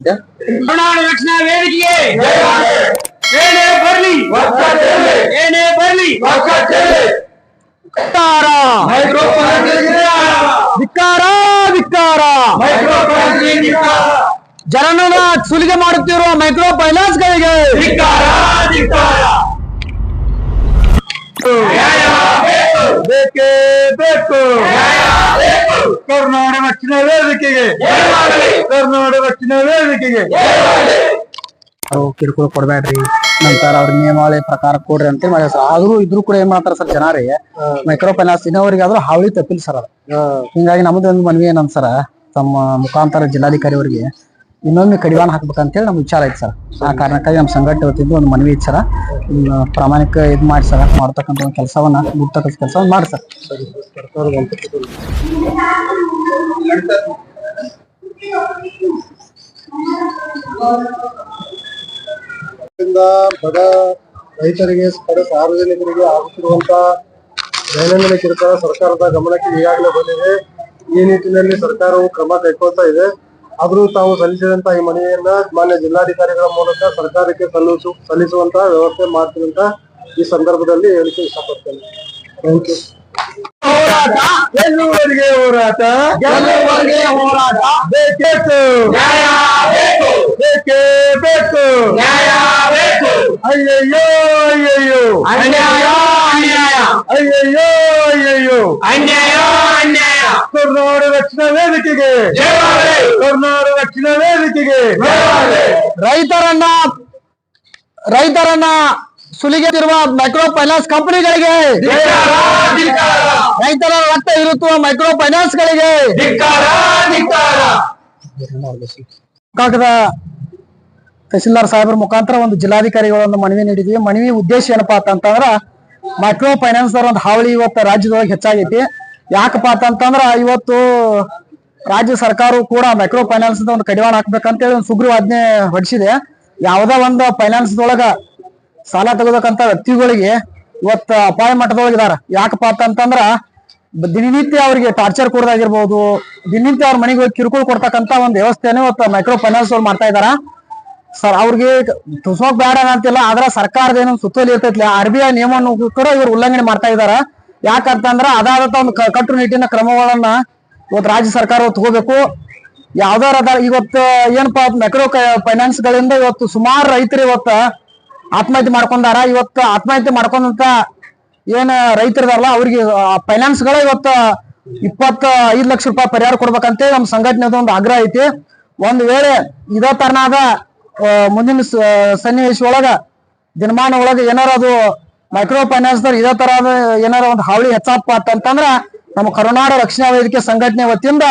ಕರುನಾಡು ರಕ್ಷಣಾ ವೇದಿಕೆಗೆ ಏನೇ ಬರ್ಲಿ ಏನೇ ಬರ್ಲಿ ಧಿಕ್ಕಾರ ಧಿಕ್ಕಾರ ಧಿಕ್ಕಾರ ಜನನ ಸುಲಿಗೆ ಮಾಡುತ್ತಿರುವ ಮೈಕ್ರೋ ಫೈನಾನ್ಸ್ ಗಳಿಗೆ ಬೇಕೇ ಬೇಕು ಕರ್ನಾಟಕ ರಕ್ಷಣಾ ವೇದಿಕೆಗೆ. ಕರ್ನಾಟಕ ರಕ್ಷಣಾ ವೇದಿಕೆಗೆ. ಅವ್ರು ಕಿರುಕುಳ ಕೊಡ್ಬೇಡ್ರಿ. ನಂತರ ಅವ್ರ ನಿಯಮಾವಳಿ ಪ್ರಕಾರ ಕೊಡ್ರಿ ಅಂತ ಮಾಡ್ಯಾರ ಸರ್. ಆದ್ರೂ ಇದ್ರು ಕೂಡ ಏನ್ ಮಾಡ್ತಾರ ಸರ್ ಜನರಿ ಮೈಕ್ರೋ ಫೈನಾನ್ಸ್ ಇನ್ನೋರಿಗೆ ಆದ್ರೂ ಹಾವಳಿ ತಪ್ಪಿಲ್ಲ ಸರ್ ಅದು. ಹಿಂಗಾಗಿ ನಮ್ದು ಒಂದು ಮನವಿ ಏನಂತ ಸರ್ ತಮ್ಮ ಮುಖಾಂತರ ಜಿಲ್ಲಾಧಿಕಾರಿ ಅವರಿಗೆ ಇನ್ನೊಮ್ಮೆ ಕಡಿವಾಣ ಹಾಕ್ಬೇಕಂತೇಳಿ ನಮ್ಮ ವಿಚಾರ ಐತೆ ಸರ್. ಆ ಕಾರಣಕ್ಕಾಗಿ ನಮ್ಮ ಸಂಘಟ ಇವತ್ತಿದ್ದು ಒಂದು ಮನವಿ ಐತೆ ಸರ್. ಪ್ರಾಮಾಣಿಕ ಇದು ಮಾಡಿ ಸರ್, ಮಾಡ್ತಕ್ಕಂಥ ಒಂದು ಕೆಲಸವನ್ನ ಬಿಡ್ತಕ್ಕಂಥ ಕೆಲಸವನ್ನ ಮಾಡಿ ಸರ್. ಬಡ ರೈತರಿಗೆ, ಬಡ ಸಾರ್ವಜನಿಕರಿಗೆ ಆಗುತ್ತಿರುವಂತ ದೈನಂದಿನ ಸರ್ಕಾರದ ಗಮನಕ್ಕೆ ಈಗಾಗಲೇ ಬಂದಿದೆ. ಈ ನಿಟ್ಟಿನಲ್ಲಿ ಸರ್ಕಾರವು ಕ್ರಮ ಕೈಗೊಳ್ತಾ ಇದೆ. ಆದ್ರೂ ತಾವು ಸಲ್ಲಿಸಿದಂತ ಈ ಮನವಿಯನ್ನ ಮಾನ್ಯ ಜಿಲ್ಲಾಧಿಕಾರಿಗಳ ಮೂಲಕ ಸರ್ಕಾರಕ್ಕೆ ಸಲ್ಲಿಸು ಸಲ್ಲಿಸುವಂತ ವ್ಯವಸ್ಥೆ ಮಾಡ್ತೀವಿ ಅಂತ ಈ ಸಂದರ್ಭದಲ್ಲಿ ಹೇಳಿಕೆ ಇಷ್ಟಪಡ್ತೇನೆ. ಥ್ಯಾಂಕ್ ಯು ಹೋರಾಟ ಹೋರಾಟ ಹೋರಾಟ. ಬೇಕೇತು ನ್ಯಾಯ ಬೇಕು. ಬೇಕೇ ಬೇಕು. ನ್ಯಾಯ ಬೇಕು. ಅಯ್ಯಯ್ಯೋ ಅಯ್ಯಯ್ಯೋ. ಅನ್ಯಾಯ ಅನ್ಯಾಯ. ಅಯ್ಯಯ್ಯೋ ಅಯ್ಯಯ್ಯೋ. ಅನ್ಯಾಯ ಅನ್ಯಾಯ. ಕರ್ನಾಟಕ ರಕ್ಷಣಾ ವೇದಿಕೆಗೆ. ಕರ್ನಾಟಕ ರಕ್ಷಣಾ ವೇದಿಕೆಗೆ. ರೈತರನ್ನ ರೈತರನ್ನ ಸುಲಿಗೆದಿರುವ ಮೈಕ್ರೋ ಫೈನಾನ್ಸ್ ಕಂಪನಿಗಳಿಗೆ ರೈತರ ರಕ್ತ ಇರುತ್ತುವ ಮೈಕ್ರೋ ಫೈನಾನ್ಸ್ ಗಳಿಗೆ ಕಾಕದ ತಹಸೀಲ್ದಾರ್ ಸಾಹೇಬರ ಮುಖಾಂತರ ಒಂದು ಜಿಲ್ಲಾಧಿಕಾರಿಗಳ ಒಂದು ಮನವಿ ನೀಡಿದ್ವಿ. ಮನವಿ ಉದ್ದೇಶ ಏನಪ್ಪಾ ಅಂತಂದ್ರ ಮೈಕ್ರೋ ಫೈನಾನ್ಸ್ ಒಂದು ಹಾವಳಿ ಇವತ್ತು ರಾಜ್ಯದೊಳಗೆ ಹೆಚ್ಚಾಗೈತಿ. ಯಾಕಪ್ಪ ಅಂತಂದ್ರ ಇವತ್ತು ರಾಜ್ಯ ಸರ್ಕಾರವು ಕೂಡ ಮೈಕ್ರೋ ಫೈನಾನ್ಸ್ ಒಂದು ಕಡಿವಾಣ ಹಾಕ್ಬೇಕಂತೇಳಿ ಒಂದು ಸುಗ್ರೀವಾಜ್ಞೆ ಹೊಡಿಸಿದೆ. ಯಾವ್ದೋ ಒಂದು ಫೈನಾನ್ಸ್ ದೊಳಗ ಸಾಲ ತಗೋಬೇಕಂತ ವ್ಯಕ್ತಿಗಳಿಗೆ ಇವತ್ತು ಅಪಾಯ ಮಟ್ಟದೊಳಗಿದಾರ ಯಾಕಪ್ಪ ಅಂತಂದ್ರ ದಿನನಿತ್ಯ ಅವರಿಗೆ ಟಾರ್ಚರ್ ಕೊಡೋದಾಗಿರ್ಬೋದು, ದಿನನಿತ್ಯ ಅವ್ರ ಮನೆಗೆ ಹೋಗಿ ಕಿರುಕುಳ ಕೊಡ್ತಕ್ಕಂತ ಒಂದು ವ್ಯವಸ್ಥೆನೇ ಇವತ್ತು ಮೈಕ್ರೋ ಫೈನಾನ್ಸ್ ಅವ್ರು ಮಾಡ್ತಾ ಇದಾರ. ಸರ್, ಅವ್ರಿಗೆ ತುಸೋಕ್ ಬೇಡ ಅಂತಿಲ್ಲ, ಆದ್ರ ಸರ್ಕಾರದ ಏನೋ ಸುತ್ತೋಲಿ ಇರ್ತೈತಿ ಆರ್ ಬಿ ಐ ನಿಯಮವನ್ನು ಕೂಡ ಇವ್ರು ಉಲ್ಲಂಘನೆ ಮಾಡ್ತಾ ಇದಾರ. ಯಾಕಂತಂದ್ರ ಅದಾದಂತ ಒಂದು ಕಟ್ಟುನಿಟ್ಟಿನ ಕ್ರಮಗಳನ್ನ ಇವತ್ತು ರಾಜ್ಯ ಸರ್ಕಾರ ತಗೋಬೇಕು. ಯಾವ್ದಾರ ಇವತ್ತು ಏನಪ್ಪಾ ಮೈಕ್ರೋ ಫೈನಾನ್ಸ್ ಗಳಿಂದ ಇವತ್ತು ಸುಮಾರು ರೈತರು ಇವತ್ತು ಆತ್ಮಹತ್ಯೆ ಮಾಡ್ಕೊಂಡಾರ. ಇವತ್ತು ಆತ್ಮಹತ್ಯೆ ಮಾಡ್ಕೊಂಡಂತ ಏನ್ ರೈತರದಾರಲ್ಲ ಅವ್ರಿಗೆ ಫೈನಾನ್ಸ್ಗಳ ಇವತ್ತು ಇಪ್ಪತ್ತ ಐದ್ ಲಕ್ಷ ರೂಪಾಯಿ ಪರಿಹಾರ ಕೊಡ್ಬೇಕಂತೇಳಿ ನಮ್ಮ ಸಂಘಟನೆದ ಒಂದು ಆಗ್ರಹ ಐತಿ. ಒಂದ್ ವೇಳೆ ಇದೇ ತರನಾದ ಮುಂದಿನ ಸನ್ನಿವೇಶ ಒಳಗ, ದಿನಮಾನ ಒಳಗ ಏನಾರ ಅದು ಮೈಕ್ರೋ ಫೈನಾನ್ಸ್ ಇದೇ ತರ ಏನಾರ ಒಂದು ಹಾವಳಿ ಹೆಚ್ಚಾಪ ಅಂತಂದ್ರ ನಮ್ಮ ಕರುನಾಡ ರಕ್ಷಣಾ ವೇದಿಕೆ ಸಂಘಟನೆ ವತಿಯಿಂದ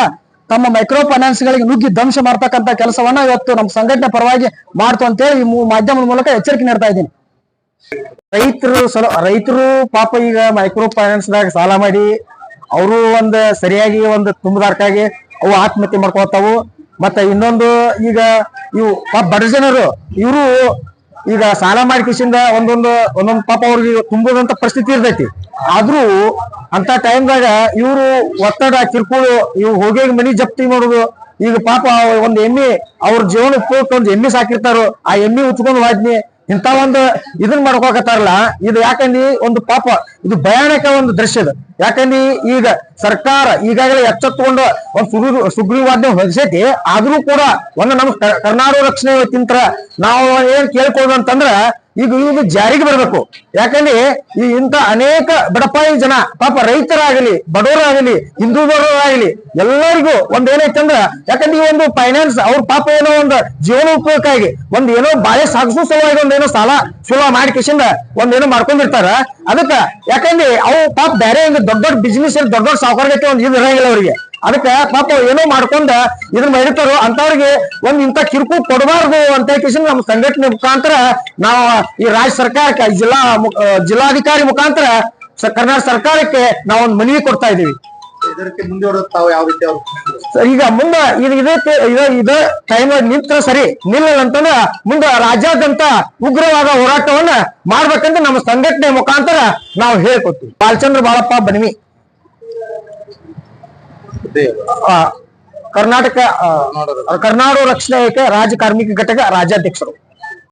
ತಮ್ಮ ಮೈಕ್ರೋ ಫೈನಾನ್ಸ್ ಗಳಿಗೆ ನುಗ್ಗಿ ಧ್ವಂಸ ಮಾಡ್ತಕ್ಕಂತ ಕೆಲಸವನ್ನ ಇವತ್ತು ನಮ್ಮ ಸಂಘಟನೆ ಪರವಾಗಿ ಮಾಡ್ತು ಅಂತೇಳಿ ಈ ಮಾಧ್ಯಮದ ಮೂಲಕ ಎಚ್ಚರಿಕೆ ನೀಡ್ತಾ ಇದ್ದೀನಿ. ರೈತರು ಸಲ, ರೈತರು ಪಾಪ ಈಗ ಮೈಕ್ರೋ ಫೈನಾನ್ಸ್ ದಾಗ ಸಾಲ ಮಾಡಿ, ಅವರು ಒಂದ್ ಸರಿಯಾಗಿ ಒಂದು ತುಂಬದಾರ್ಕಾಗಿ ಅವು ಆತ್ಮಹತ್ಯೆ ಮಾಡ್ಕೊತಾವು ಮತ್ತೆ ಇನ್ನೊಂದು ಈಗ ಇವು ಪಾಪ ಬಡ ಜನರು, ಇವರು ಈಗ ಸಾಲ ಮಾಡಿ ಕಿಸಿಂದ ಒಂದೊಂದು ಒಂದೊಂದು ಪಾಪ ಅವ್ರಿಗೆ ತುಂಬುದಂತ ಪರಿಸ್ಥಿತಿ ಇರ್ತೈತಿ. ಆದ್ರೂ ಅಂತ ಟೈಮ್ದಾಗ ಇವರು ಒತ್ತಡ, ಕಿರ್ಕುಳು ಇವು ಹೋಗಿ ಮನಿ ಜಪ್ತಿ ಮಾಡುದು, ಈಗ ಪಾಪ ಒಂದ್ ಎಮ್ಮಿ ಅವ್ರ ಜೀವನ ಉಪಯೋಗಕ್ಕೆ ಒಂದ್ ಎಮ್ಮಿ ಸಾಕಿರ್ತಾರೋ, ಆ ಎಮ್ಮಿ ಉಚ್ಕೊಂಡು ವಾದ್ನಿ ಇಂತ ಒಂದು ಇದನ್ ಮಾಡ್ಕೋಕತ್ತಾರಲ್ಲ ಇದು ಯಾಕಂದಿ ಒಂದು ಪಾಪ, ಇದು ಭಯಾನಕ ಒಂದು ದೃಶ್ಯ ಇದು. ಯಾಕಂದಿ ಈಗ ಸರ್ಕಾರ ಈಗಾಗಲೇ ಎಚ್ಚೆತ್ತುಕೊಂಡು ಒಂದು ಸುಗ್ರೀ ಸುಗ್ರೀವಾಜ್ಞೆ ಹೊರಸೈತಿ ಆದ್ರೂ ಕೂಡ ಒಂದು ನಮ್ಮ ಕರ್ನಾಟಕ ರಕ್ಷಣೆ ತಿಂತ್ರ ನಾವು ಏನ್ ಕೇಳ್ಕೊಳ್ಳೋದು ಅಂತಂದ್ರ ಈಗ ಇದು ಜಾರಿಗೆ ಬರಬೇಕು. ಯಾಕಂದ್ರೆ ಈ ಇಂತ ಅನೇಕ ಬಡಪಾಯಿ ಜನ, ಪಾಪ ರೈತರಾಗಲಿ, ಬಡವರಾಗಲಿ ಹಿಂದೂದವರಾಗಲಿ ಎಲ್ಲರಿಗೂ ಒಂದ್ ಏನೈತಂದ್ರ ಯಾಕಂದ್ರೆ ಈ ಒಂದು ಫೈನಾನ್ಸ್ ಅವ್ರ ಪಾಪ ಏನೋ ಒಂದು ಜೀವನೋಪಯೋಗಕ್ಕಾಗಿ ಒಂದ್ ಏನೋ ಬಾಳೆ ಸಾಗಿಸೋ ಸಲುವಾಗಿ ಒಂದ್ ಏನೋ ಸಾಲ ಸುಲಭ ಮಾಡಿ ಕಿಶಿಂದ ಒಂದ್ ಏನೋ ಮಾಡ್ಕೊಂಡಿರ್ತಾರ. ಅದಕ್ಕ ಯಾಕಂದ್ರೆ ಅವು ಪಾಪ ಬೇರೆ ದೊಡ್ಡ ದೊಡ್ಡ ಬಿಸ್ನೆಸ್ ದೊಡ್ಡ ದೊಡ್ಡ ಸಾಕಾರ ಒಂದು ಇದು ಇರಂಗಿಲ್ಲ ಅವ್ರಿಗೆ. ಅದಕ್ಕ ಪಾಪ ಏನೋ ಮಾಡ್ಕೊಂಡ ಇದನ್ನ ಮಾಡಿರ್ತಾರೋ ಅಂತವ್ರಿಗೆ ಒಂದ್ ಇಂತ ಕಿರುಕು ಕೊಡಬಾರ್ದು ಅಂತ ಕಿಶನ್ ನಮ್ಮ ಸಂಘಟನೆ ಮುಖಾಂತರ ನಾವು ಈ ರಾಜ್ಯ ಸರ್ಕಾರಕ್ಕೆ ಜಿಲ್ಲಾ ಜಿಲ್ಲಾಧಿಕಾರಿ ಮುಖಾಂತರ ಕರ್ನಾಟಕ ಸರ್ಕಾರಕ್ಕೆ ನಾವು ಒಂದು ಮನವಿ ಕೊಡ್ತಾ ಇದೀವಿ ಈಗ ಮುಂದ ಇದು ಇದೇ ಟೈಮ್ ನಿಂತ್ರ ಸರಿ ನಿಲ್ಲಲ್ಲ ಅಂತಂದ್ರ ಮುಂದ ರಾಜ್ಯಾದ್ಯಂತ ಉಗ್ರವಾದ ಹೋರಾಟವನ್ನ ಮಾಡ್ಬೇಕಂತ ನಮ್ಮ ಸಂಘಟನೆ ಮುಖಾಂತರ ನಾವು ಹೇಳ್ಕೊತೀವಿ ಬಾಲಚಂದ್ರ ಬಾಳಪ್ಪ ಬನ್ವಿ ಆ, ಕರ್ನಾಟಕ ಆ, ಕರ್ನಾಟಕ ರಕ್ಷಣಾ ವೇದಿಕೆ ರಾಜ್ಯ ಕಾರ್ಮಿಕ ಘಟಕ ರಾಜ್ಯಾಧ್ಯಕ್ಷರು.